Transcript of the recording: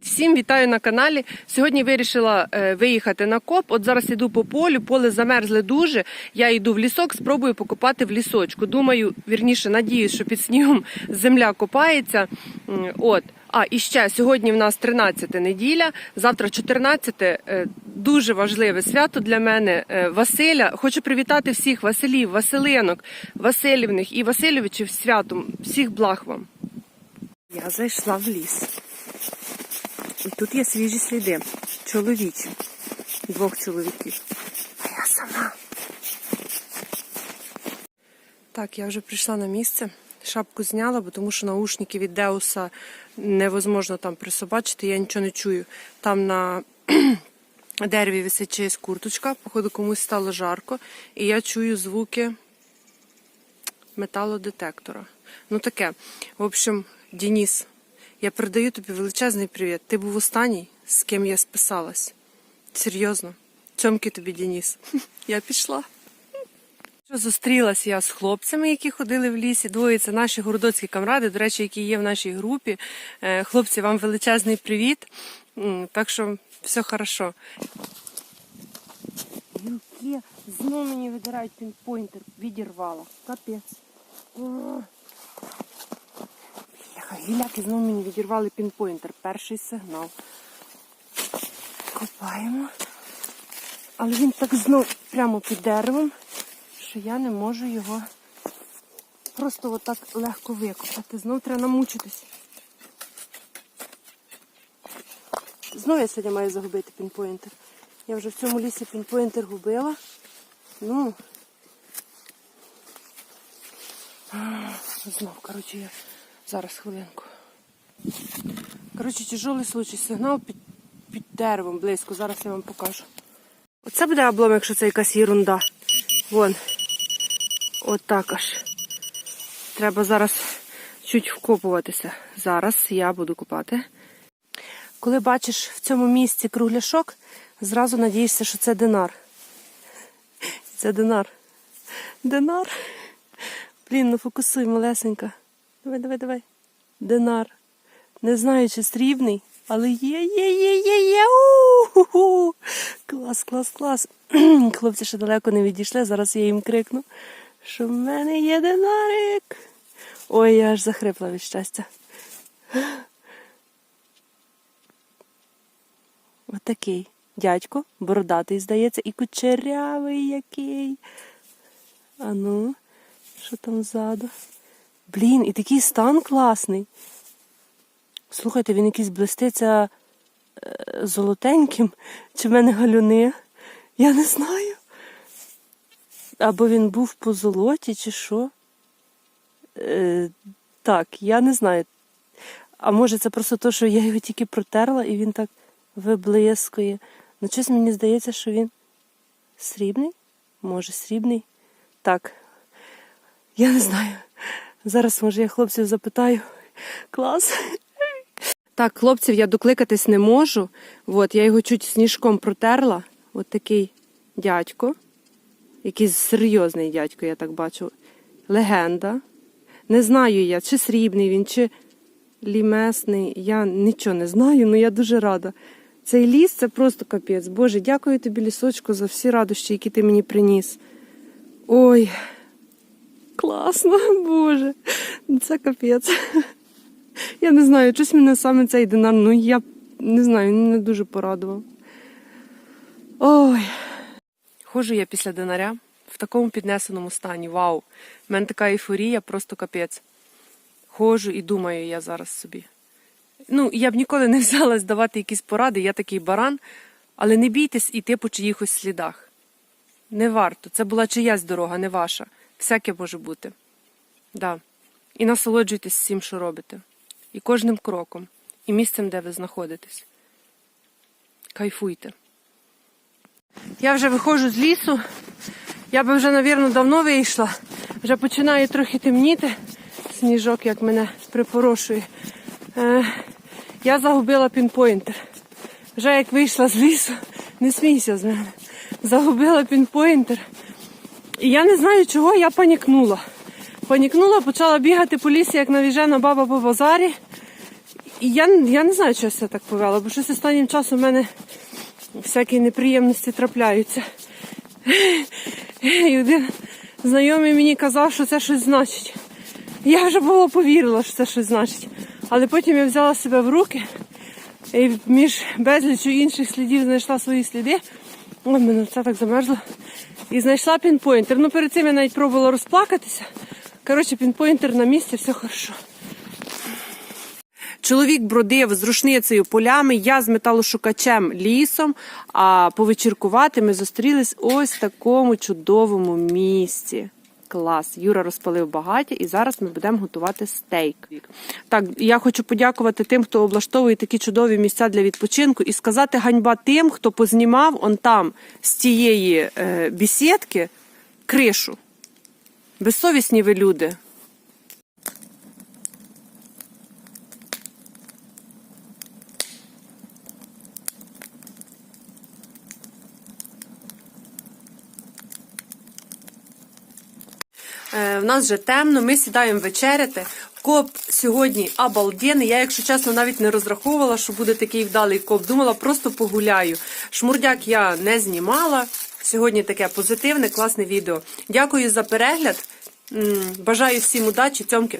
Всім вітаю на каналі. Сьогодні вирішила е, виїхати на коп. От зараз іду по полю, поле замерзле дуже. Я йду в лісок, спробую покопати в лісочку. Думаю, вірніше, надіюсь, що під снігом земля копається. От. А і ще сьогодні в нас 13 неділя, завтра 14 е, дуже важливе свято для мене. е, Василя. Хочу привітати всіх Василів, Василинок, Василівних і Васильовичів святом. Всіх благ вам. Я зайшла в ліс. І тут є свіжі сліди. Чоловічі. Двох чоловіків. А я сама. Так, я вже прийшла на місце. Шапку зняла, бо тому що наушники від Деуса невозможно там присобачити, я нічого не чую. Там на дереві висить чиясь курточка, походу комусь стало жарко, і я чую звуки металодетектора. Ну таке. В общем, Дініс, я передаю тобі величезний привіт. Ти був останній, з ким я списалась. Серйозно. Цьомки тобі, Дініс. Я пішла. Зустрілася я з хлопцями, які ходили в лісі. Двоє це наші городоцькі камради, до речі, які є в нашій групі. Е, Хлопці, вам величезний привіт. Так що все хорошо. Юки, знову мені видирають пінпойнтер, відірвала. Капець. Гіляки знову мені відірвали пінпойнтер. Перший сигнал. Копаємо. Але він так знов прямо під деревом, що я не можу його просто отак легко викопати. Знов треба намучитись. Знову я сьогодні маю загубити пінпойнтер. Я вже в цьому лісі пінпойнтер губила. Ну. Знов, коротше, я зараз хвилинку. Коротше, тяжелий случай. Сигнал під, під деревом близько. Зараз я вам покажу. Оце буде облом, якщо це якась ерунда. Вон. Отак аж. Треба зараз чуть вкопуватися. Зараз я буду купати. Коли бачиш в цьому місці кругляшок, зразу надієшся, що це динар. Це динар. Динар. Блін, ну фокусуй, малесенька. Давай, давай, давай. Динар. Не знаю, чи срібний, але є, є, є, є, є. У-ху-ху. Клас, клас, клас. Хлопці ще далеко не відійшли, зараз я їм крикну, що в мене є динарик. Ой, я аж захрипла від щастя. Отакий дядько, бородатий, здається, і кучерявий який. А ну, що там ззаду? Блін, і такий стан класний. Слухайте, він якийсь блиститься е, золотеньким. Чи в мене галюни? Я не знаю. Або він був по золоті, чи що. Е, так, я не знаю. А може це просто те, що я його тільки протерла і він так виблискує. Ну, щось мені здається, що він срібний? Може, срібний? Так. Я не знаю. Зараз, може, я хлопців запитаю. Клас. Так, хлопців я докликатись не можу. От, я його чуть сніжком протерла. От такий дядько. Якийсь серйозний дядько, я так бачу. Легенда. Не знаю я, чи срібний він, чи лімесний. Я нічого не знаю, але я дуже рада. Цей ліс це просто капець. Боже, дякую тобі, лісочку, за всі радощі, які ти мені приніс. Ой, класно, Боже. Це капець. Я не знаю, щось мене саме цей динар, ну я не знаю, не дуже порадував. Ой. Ходжу я після динаря в такому піднесеному стані. Вау! У мене така ейфорія, просто капець. Ходжу і думаю я зараз собі. Ну, я б ніколи не взялась давати якісь поради, я такий баран, але не бійтесь іти по чиїхось слідах. Не варто. Це була чиясь дорога, не ваша. Всяке може бути. Да. І насолоджуйтесь всім, що робите. І кожним кроком, і місцем, де ви знаходитесь. Кайфуйте. Я вже виходжу з лісу. Я би вже, мабуть, давно вийшла. Вже починає трохи темніти. Сніжок, як мене припорошує. Е, я загубила пінпойнтер. Вже як вийшла з лісу, не смійся з мене. Загубила пінпойнтер. І я не знаю, чого я панікнула. панікнула, почала бігати по лісі, як навіжена баба по базарі. І я, я не знаю, що я так повела, бо щось останнім часом в мене всякі неприємності трапляються. І один знайомий мені казав, що це щось значить. Я вже було повірила, що це щось значить. Але потім я взяла себе в руки і між безлічю інших слідів знайшла свої сліди. Ой, мене це так замерзло. І знайшла пінпойнтер. Ну перед цим я навіть пробувала розплакатися. Коротше, пінпойнтер на місці, все хорошо. Чоловік бродив з рушницею полями, я з металошукачем лісом. А повечіркувати ми зустрілись ось в такому чудовому місці. Клас. Юра розпалив багаття, і зараз ми будемо готувати стейк. Так, я хочу подякувати тим, хто облаштовує такі чудові місця для відпочинку, і сказати ганьба тим, хто познімав он там з тієї е, бісідки кришу. Безсовісні ви люди. В нас вже темно, ми сідаємо вечеряти. Коп сьогодні обалденний. Я, якщо чесно, навіть не розраховувала, що буде такий вдалий коп. Думала, просто погуляю. Шмурдяк я не знімала. Сьогодні таке позитивне, класне відео. Дякую за перегляд. Бажаю всім удачі, цьомки.